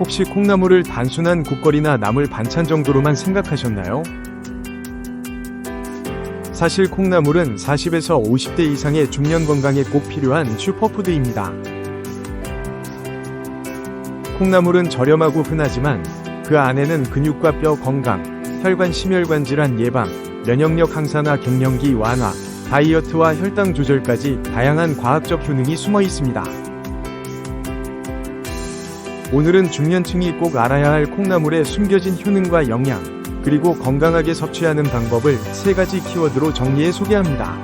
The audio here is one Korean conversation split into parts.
혹시 콩나물을 단순한 국거리나 나물 반찬 정도로만 생각하셨나요? 사실 콩나물은 40에서 50대 이상의 중년 건강에 꼭 필요한 슈퍼푸드입니다. 콩나물은 저렴하고 흔하지만 그 안에는 근육과 뼈 건강, 혈관 심혈관 질환 예방, 면역력 항산화 갱년기 완화, 다이어트와 혈당 조절까지 다양한 과학적 효능이 숨어 있습니다. 오늘은 중년층이 꼭 알아야 할 콩나물의 숨겨진 효능과 영양, 그리고 건강하게 섭취하는 방법을 세 가지 키워드로 정리해 소개합니다.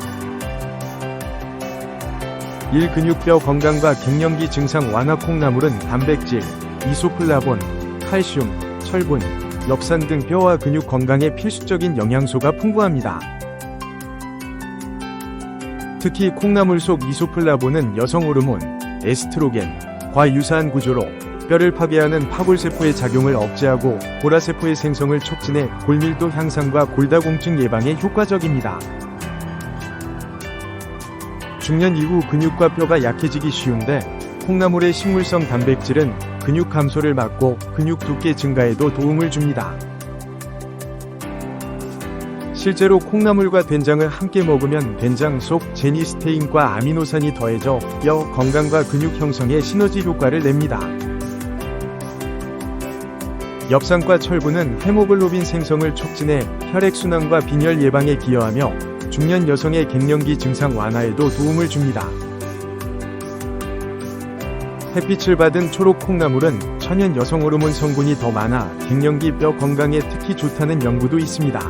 1. 근육뼈 건강과 갱년기 증상 완화 콩나물은 단백질, 이소플라본, 칼슘, 철분, 엽산 등 뼈와 근육 건강에 필수적인 영양소가 풍부합니다. 특히 콩나물 속 이소플라본은 여성 호르몬, 에스트로겐과 유사한 구조로 뼈를 파괴하는 파골세포의 작용을 억제하고 보라세포의 생성을 촉진해 골밀도 향상과 골다공증 예방에 효과적입니다. 중년 이후 근육과 뼈가 약해지기 쉬운데 콩나물의 식물성 단백질은 근육 감소를 막고 근육 두께 증가에도 도움을 줍니다. 실제로 콩나물과 된장을 함께 먹으면 된장 속 제니스테인과 아미노산이 더해져 뼈 건강과 근육 형성에 시너지 효과를 냅니다. 엽산과 철분은 헤모글로빈 생성을 촉진해 혈액순환과 빈혈 예방에 기여하며 중년 여성의 갱년기 증상 완화에도 도움을 줍니다. 햇빛을 받은 초록 콩나물은 천연 여성 호르몬 성분이 더 많아 갱년기 뼈 건강에 특히 좋다는 연구도 있습니다.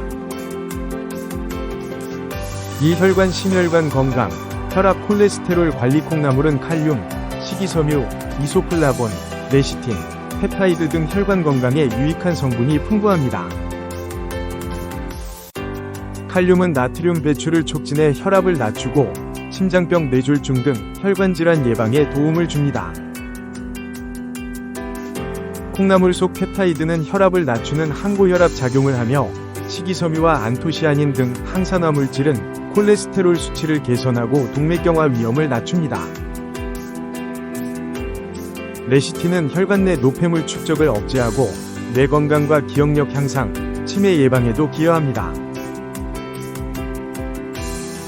이 혈관 심혈관 건강, 혈압 콜레스테롤 관리 콩나물은 칼륨, 식이섬유, 이소플라본, 레시틴, 펩타이드 등 혈관 건강에 유익한 성분이 풍부합니다. 칼륨은 나트륨 배출을 촉진해 혈압을 낮추고 심장병 뇌졸중 등 혈관 질환 예방에 도움을 줍니다. 콩나물 속 펩타이드는 혈압을 낮추는 항고혈압 작용을 하며 식이섬유와 안토시아닌 등 항산화 물질은 콜레스테롤 수치를 개선하고 동맥경화 위험을 낮춥니다. 레시틴은 혈관 내 노폐물 축적을 억제하고 뇌 건강과 기억력 향상, 치매 예방에도 기여합니다.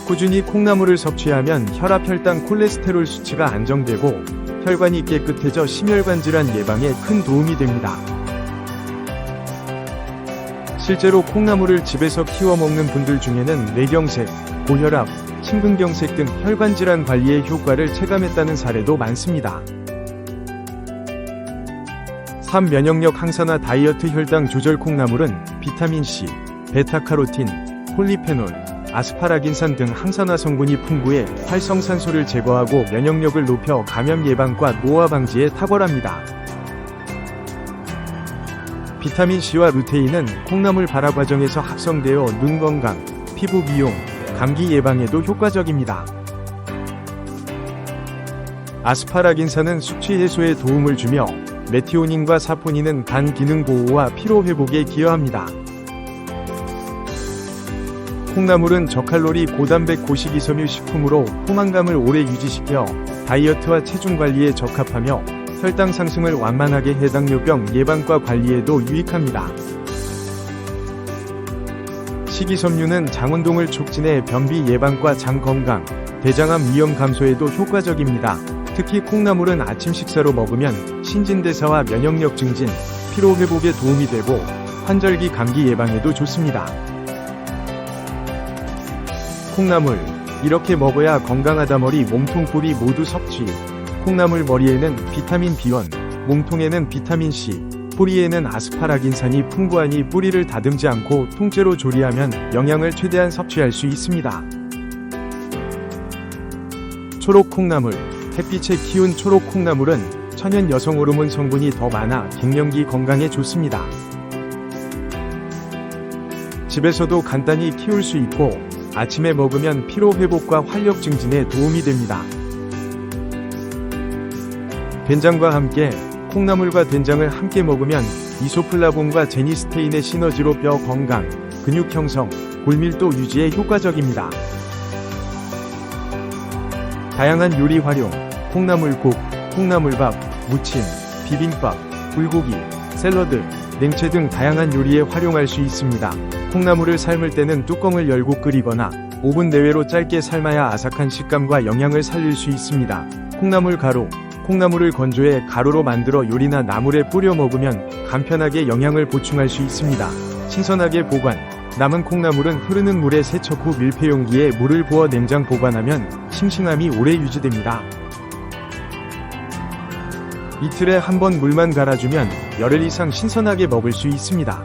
꾸준히 콩나물을 섭취하면 혈압, 혈당, 콜레스테롤 수치가 안정되고 혈관이 깨끗해져 심혈관 질환 예방에 큰 도움이 됩니다. 실제로 콩나물을 집에서 키워 먹는 분들 중에는 뇌경색, 고혈압, 심근경색 등 혈관 질환 관리에 효과를 체감했다는 사례도 많습니다. 3. 면역력 항산화 다이어트 혈당 조절 콩나물은 비타민C, 베타카로틴, 폴리페놀, 아스파라긴산 등 항산화 성분이 풍부해 활성산소를 제거하고 면역력을 높여 감염 예방과 노화 방지에 탁월합니다. 비타민C와 루테인은 콩나물 발화 과정에서 합성되어 눈 건강, 피부 미용, 감기 예방에도 효과적입니다. 아스파라긴산은 숙취 해소에 도움을 주며 메티오닌과 사포닌은 간 기능 보호와 피로 회복에 기여합니다. 콩나물은 저칼로리 고단백 고식이섬유 식품으로 포만감을 오래 유지시켜 다이어트와 체중 관리에 적합하며 혈당 상승을 완만하게 해 당뇨병 예방과 관리에도 유익합니다. 식이섬유는 장운동을 촉진해 변비 예방과 장 건강, 대장암 위험 감소에도 효과적입니다. 특히 콩나물은 아침 식사로 먹으면 신진대사와 면역력 증진, 피로 회복에 도움이 되고 환절기 감기 예방에도 좋습니다. 콩나물 이렇게 먹어야 건강하다 머리 몸통 뿌리 모두 섭취. 콩나물 머리에는 비타민 B1, 몸통에는 비타민 C, 뿌리에는 아스파라긴산이 풍부하니 뿌리를 다듬지 않고 통째로 조리하면 영양을 최대한 섭취할 수 있습니다. 초록 콩나물 햇빛에 키운 초록 콩나물은 천연 여성 호르몬 성분이 더 많아 갱년기 건강에 좋습니다. 집에서도 간단히 키울 수 있고 아침에 먹으면 피로 회복과 활력 증진에 도움이 됩니다. 된장과 함께 콩나물과 된장을 함께 먹으면 이소플라본과 제니스테인의 시너지로 뼈 건강, 근육 형성, 골밀도 유지에 효과적입니다. 다양한 요리 활용, 콩나물국, 콩나물밥, 무침, 비빔밥, 불고기, 샐러드, 냉채 등 다양한 요리에 활용할 수 있습니다. 콩나물을 삶을 때는 뚜껑을 열고 끓이거나 5분 내외로 짧게 삶아야 아삭한 식감과 영양을 살릴 수 있습니다. 콩나물 가루 콩나물을 건조해 가루로 만들어 요리나 나물에 뿌려 먹으면 간편하게 영양을 보충할 수 있습니다. 신선하게 보관 남은 콩나물은 흐르는 물에 세척 후 밀폐용기에 물을 부어 냉장 보관하면 싱싱함이 오래 유지됩니다. 이틀에 한 번 물만 갈아주면 열흘 이상 신선하게 먹을 수 있습니다.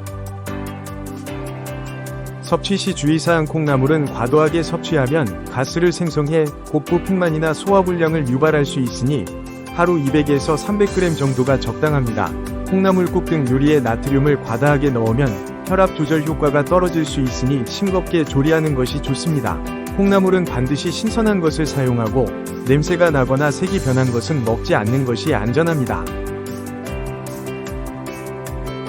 섭취 시 주의사항 콩나물은 과도하게 섭취하면 가스를 생성해 복부 풍만이나 소화불량을 유발할 수 있으니 하루 200에서 300g 정도가 적당합니다. 콩나물국 등 요리에 나트륨을 과다하게 넣으면 혈압 조절 효과가 떨어질 수 있으니 싱겁게 조리하는 것이 좋습니다. 콩나물은 반드시 신선한 것을 사용하고 냄새가 나거나 색이 변한 것은 먹지 않는 것이 안전합니다.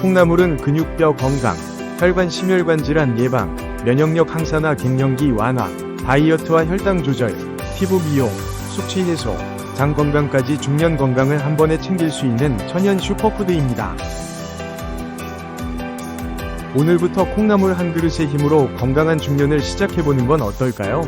콩나물은 근육뼈 건강, 혈관 심혈관 질환 예방, 면역력 항산화 갱년기 완화, 다이어트와 혈당 조절, 피부 미용, 숙취 해소, 장 건강까지 중년 건강을 한 번에 챙길 수 있는 천연 슈퍼푸드입니다. 오늘부터 콩나물 한 그릇의 힘으로 건강한 중년을 시작해보는 건 어떨까요?